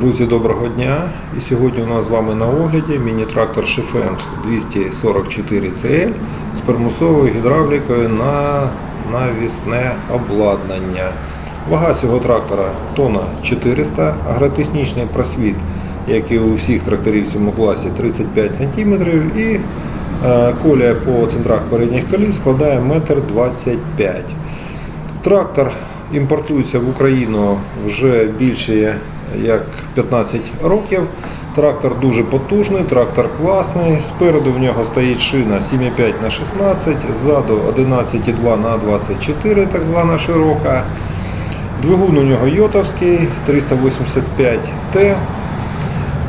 Друзі, доброго дня! І сьогодні у нас з вами на огляді міні-трактор Шифенг 244 CL з примусовою гідравлікою на навісне обладнання. Вага цього трактора тонна 400, агротехнічний просвіт, як і у всіх тракторів в цьому класі, 35 см і е, колія по центрах передніх коліс складає 1,25 м. Трактор імпортується в Україну вже більше як 15 років. Трактор дуже потужний, трактор класний. Спереду в нього стоїть шина 7,5 на 16, ззаду 11,2 на 24, так звана широка. Двигун у нього йотовський 385Т.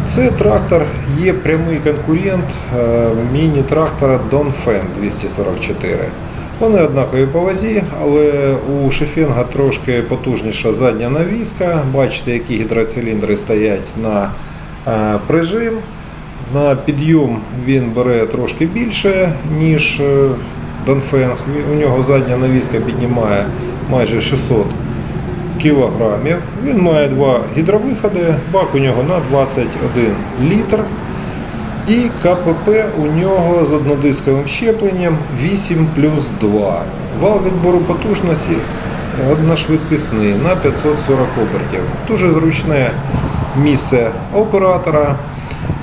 Це трактор є прямий конкурент е, міні-трактора Dongfeng 244. Вони однакові по вазі, але у Шефенга трошки потужніша задня навіска. Бачите, які гідроциліндри стоять на е, прижим. На підйом він бере трошки більше, ніж е, Dongfeng. У нього задня навіска піднімає майже 600 кілограмів. Він має два гідровиходи, бак у нього на 21 літр. І КПП у нього з однодисковим щепленням 8 плюс 2. Вал відбору потужності одношвидкісний на 540 обертів. Дуже зручне місце оператора.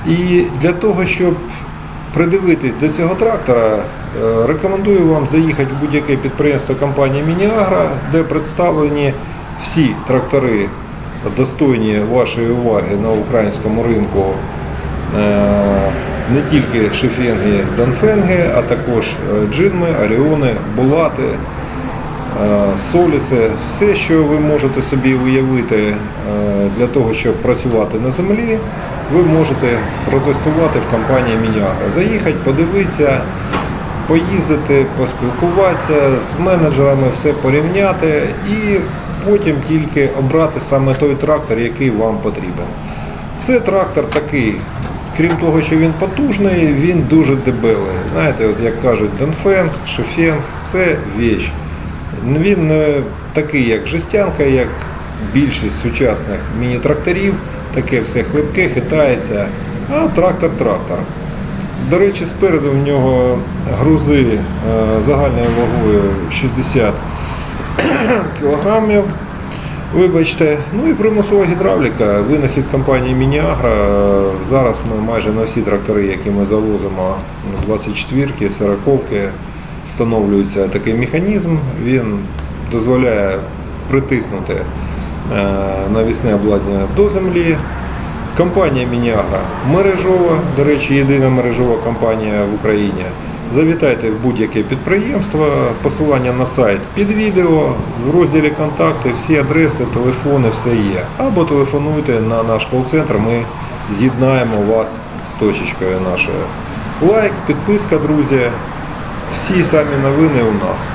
І для того, щоб придивитись до цього трактора, е, рекомендую вам заїхати в будь-яке підприємство компанії Мініагра, де представлені всі трактори достойні вашої уваги на українському ринку. Е, Не тільки шифенги, донфенги, а також е, джинми, аріони, булати, е, соліси, все, що ви можете собі уявити для того, щоб працювати на землі, ви можете протестувати в компанії Мінягра. Заїхати, подивитися, поїздити, поспілкуватися з менеджерами, все порівняти і потім тільки обрати саме той трактор, який вам потрібен. Це трактор такий, крім того, що він потужний, він дуже дебелий. Знаєте, от як кажуть, Донфенг, Шефенг це віч. Він не такий, як жестянка, як більшість сучасних міні-тракторів, таке все хлипке, хитається, а трактор-трактор. До речі, спереду в нього грузи е, загальною вагою 60 кілограмів. Вибачте, ну і примусова гідравліка, винахід компанії Мініагра. Зараз ми майже на всі трактори, які ми завозимо, 24-ки, 40-ки, встановлюється такий механізм. Він дозволяє притиснути е, навісне обладнання до землі. Компанія Мініагра мережова, до речі, єдина мережова компанія в Україні. Завітайте в будь-яке підприємство, посилання на сайт під відео, в розділі контакти, всі адреси, телефони, все є. Або телефонуйте на наш кол-центр, ми з'єднаємо вас з точечкою нашою. Лайк, підписка, друзі. Всі самі новини у нас.